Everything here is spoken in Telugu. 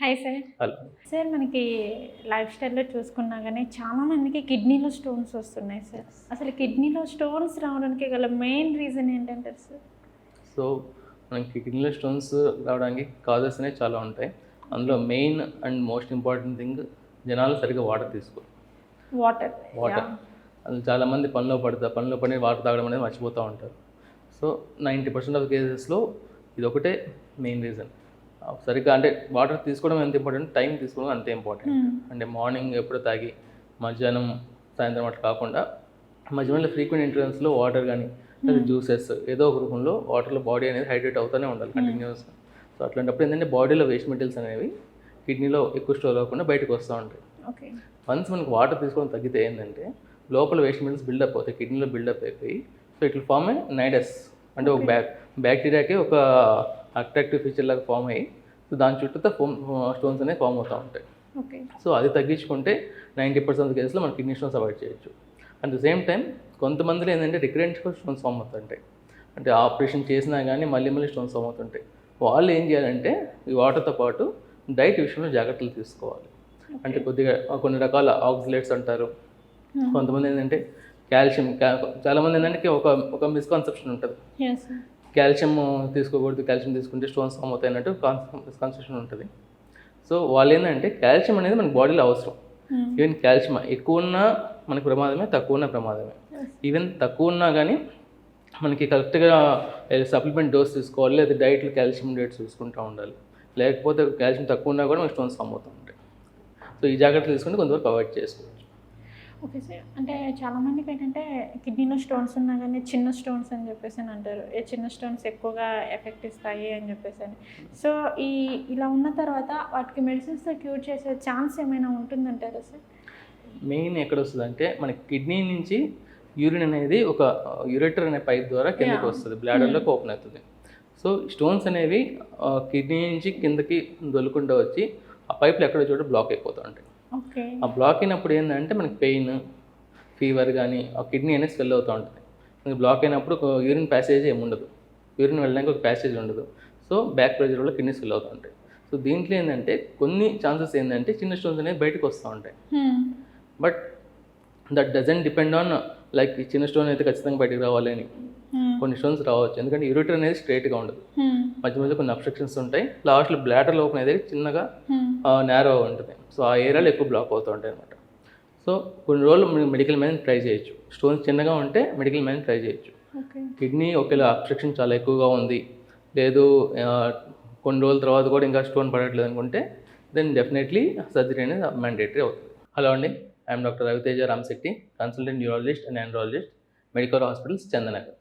హాయ్ సార్ హలో సార్ మనకి లైఫ్ స్టైల్లో చూసుకున్నా కానీ చాలా మందికి కిడ్నీలో స్టోన్స్ వస్తున్నాయి సార్ అసలు కిడ్నీలో స్టోన్స్ రావడానికి గల మెయిన్ రీజన్ ఏంటంటారు సార్ సో మనకి కిడ్నీలో స్టోన్స్ రావడానికి కాజెస్ అనేవి చాలా ఉంటాయి. అందులో main and most important thing జనాలు సరిగ్గా వాటర్ తీసుకోరు. వాటర్ వాటర్ అది చాలామంది పనిలో పడతారు. పనిలో పడి వాటర్ తాగడం అనేది మర్చిపోతూ ఉంటారు. సో నైంటీ పర్సెంట్ ఆఫ్ కేసెస్లో ఇది ఒకటే మెయిన్ రీజన్ సరిగ్గా అంటే వాటర్ తీసుకోవడం ఎంత ఇంపార్టెంట్ టైం తీసుకోవడం అంతే ఇంపార్టెంట్ అంటే మార్నింగ్ ఎప్పుడు తాగి మధ్యాహ్నం సాయంత్రం అట్లా కాకుండా మధ్య మధ్యలో ఫ్రీక్వెంట్ ఇంటర్వెన్స్లో వాటర్ కానీ లేదా జ్యూసెస్ ఏదో ఒక రూపంలో వాటర్లో బాడీ అనేది హైడ్రేట్ అవుతూనే ఉండాలి కంటిన్యూస్ సో అట్లాంటప్పుడు ఏంటంటే బాడీలో వేస్ట్ మెటీరియల్స్ అనేవి కిడ్నీలో ఎక్కువ స్టోర్ అవ్వకుండా బయటకు వస్తూ ఉంటాయి. ఓకే వన్స్ మనకి వాటర్ తీసుకోవడం తగ్గితే ఏంటంటే లోపల వేస్ట్ మెటీరియల్స్ బిల్డప్ అవుతాయి కిడ్నీలో బిల్డప్ అయిపోయి. సో ఇట్లా ఫామ్ నైడస్ అంటే ఒక బ్యాక్ బ్యాక్టీరియాకి ఒక అట్రాక్టివ్ ఫీచర్ లాగా ఫామ్ అయ్యి సో దాని చుట్టూ ఫోమ్ స్టోన్స్ అనేవి ఫామ్ అవుతూ ఉంటాయి. ఓకే. సో అది తగ్గించుకుంటే నైంటీ పర్సెంట్ కేసులో మనం కిడ్నీ స్టోన్స్ అవాయిడ్ చేయొచ్చు. అట్ ద సేమ్ టైం కొంతమందిలో ఏంటంటే రికరెంట్గా స్టోన్స్ ఫామ్ అవుతుంటాయి. అంటే ఆపరేషన్ చేసినా కానీ మళ్ళీ మళ్ళీ స్టోన్స్ ఫామ్ అవుతుంటాయి. వాళ్ళు ఏం చేయాలంటే ఈ వాటర్తో పాటు డైట్ విషయంలో జాగ్రత్తలు తీసుకోవాలి. అంటే కొద్దిగా కొన్ని రకాల ఆక్సిలేట్స్ అంటారు. కొంతమంది ఏంటంటే కాల్షియం చాలామంది ఏంటంటే ఒక ఒక మిస్కాన్సెప్షన్ ఉంటుంది. కాల్షియం తీసుకోకూడదు కాల్షియం తీసుకుంటే స్టోన్స్ ఫామ్ అవుతాయి అన్నట్టు మిస్కాన్సెప్షన్ ఉంటుంది. సో వాళ్ళు ఏంటంటే కాల్షియం అనేది మన బాడీలో అవసరం. ఈవెన్ కాల్షియం ఎక్కువ ఉన్నా మనకి ప్రమాదమే తక్కువ ఉన్నా ప్రమాదమే. ఈవెన్ తక్కువ ఉన్నా కానీ మనకి కరెక్ట్గా సప్లిమెంట్ డోస్ తీసుకోవాలి లేదా డైట్లో కాల్షియం డేట్స్ చూసుకుంటూ ఉండాలి. లేకపోతే కాల్షియం తక్కువ ఉన్నా కూడా మనకి స్టోన్స్ ఫామ్ అవుతూ ఉంటాయి. సో ఈ జాగ్రత్తలు తీసుకుంటే కొంతవరకు అవాయిడ్ చేసుకోవచ్చు. Okay sir. అంటే చాలా మందికి ఏంటంటే కిడ్నీలో స్టోన్స్ ఉన్నా కానీ చిన్న స్టోన్స్ అని చెప్పేసి అని అంటారు. ఏ చిన్న స్టోన్స్ ఎక్కువగా ఎఫెక్ట్ ఇస్తాయి అని చెప్పేసి అని. సో ఈ ఇలా ఉన్న తర్వాత వాటికి మెడిసిన్స్తో క్యూర్ చేసే ఛాన్స్ ఏమైనా ఉంటుందంటారా సార్? మెయిన్ ఎక్కడ వస్తుంది అంటే మనకి కిడ్నీ నుంచి యూరిన్ అనేది ఒక యూరేటర్ అనే పైప్ ద్వారా కిందకి వస్తుంది. బ్లాడర్లోకి ఓపెన్ అవుతుంది. సో స్టోన్స్ అనేవి కిడ్నీ నుంచి కిందకి దొలుకుంటూ వచ్చి ఆ పైపులు ఎక్కడో చోట బ్లాక్ అయిపోతూ ఉంటాయి. ఆ బ్లాక్ అయినప్పుడు ఏంటంటే మనకి పెయిన్ ఫీవర్ కానీ ఆ కిడ్నీ అనేది స్వెల్ అవుతూ ఉంటుంది. మనకి బ్లాక్ అయినప్పుడు ఒక యూరిన్ ప్యాసేజ్ ఏమి ఉండదు. యూరిన్ వెళ్ళడానికి ఒక ప్యాసేజ్ ఉండదు. సో బ్యాక్ ప్రెషర్ వల్ల కిడ్నీ స్వెల్ అవుతూ ఉంటాయి సో దీంట్లో ఏంటంటే కొన్ని ఛాన్సెస్ ఏంటంటే చిన్న స్టోన్స్ అనేవి బయటకు వస్తూ ఉంటాయి. But that doesn't depend on like చిన్న స్టోన్ అయితే ఖచ్చితంగా బయటకు రావాలి అని. కొన్ని స్టోన్స్ రావచ్చు. ఎందుకంటే యూరిటర్ అనేది స్ట్రైట్గా ఉండదు. మధ్య మధ్య కొన్ని అబ్స్ట్రక్షన్స్ ఉంటాయి. లాస్ట్లో బ్లాటర్ లోపల అనేది చిన్నగా నేరో ఉంటుంది. సో ఆ ఏరియాలో ఎక్కువ బ్లాక్ అవుతూ ఉంటాయి అనమాట సో కొన్ని రోజులు మెడికల్ మ్యాన్ ట్రై చేయొచ్చు. స్టోన్స్ చిన్నగా ఉంటే మెడికల్ మ్యాన్ ట్రై చేయొచ్చు. కిడ్నీ ఒకేలా అబ్స్ట్రక్షన్ చాలా ఎక్కువగా ఉంది. లేదు కొన్ని రోజుల తర్వాత కూడా ఇంకా స్టోన్ పడట్లేదు అనుకుంటే దెన్ డెఫినెట్లీ సర్జరీ అనేది మ్యాండేటరీ అవుతుంది. హలో అండి. I'm doctor Raviteja Ramasetti consultant neurologist and andrologist medical hospitals Chandanagar